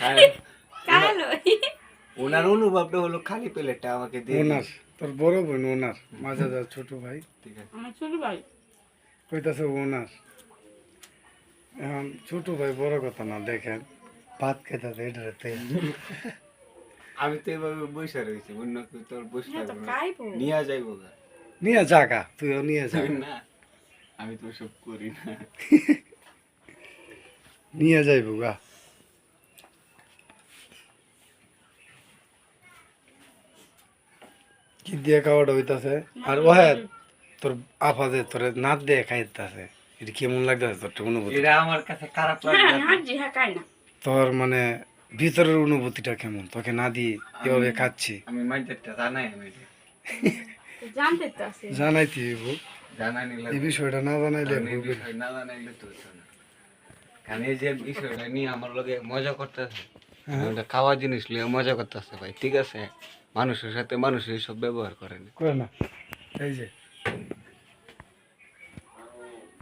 কালো ওনার অনুভবটা হলো খালি প্লেটটা আমাকে দিয়ে ওনার তোর বড় বোন ওনার মাঝে যা ছোট ভাই। ঠিক আছে। আমার ছোট ভাই। কইতাছে ওনার। এখন ছোট ভাই বড় কথা না দেখেন ভাত খেতে এটাতে আমি তো এভাবে বসে রয়েছি অন্য কেউ তোর বসে হ্যাঁ নিয়ে যাইবো। নিয়ে যাগা তুইও নিয়ে যা না আমি তো সব করি না। নিয়ে যাইব গা। কি দিয়ে খাওয়াটা হইতাছে? আর ওহে তোর আপা যে তোর নাচ দিয়ে খাইতাছে এটা কেমন লাগতেছে তোর অনুভূতি? এটা আমার কাছে খারাপ হ্যাঁ লাগে হ্যাঁ খাই না। তোর মানে ভিতরের অনুভূতিটা কেমন? তোকে না দিয়ে এভাবে খাচ্ছি? আমি মাইন্ডটা জানাই আমি এটা। জানতে তো আছে। জানাইতে হইব। এই বিষয়টা না জানাইলে এই ভুলবে না। জানাইলে তো কারণ এই যে বিষয়টা নিয়ে আমার লগে মজা করতেছে। হ্যাঁ। ওটা খাওয়া জিনিস নিয়ে মজা করতেছে ভাই ঠিক আছে? মানুষের সাথে মানুষ এইসব ব্যবহার করে না। করে না। এই যে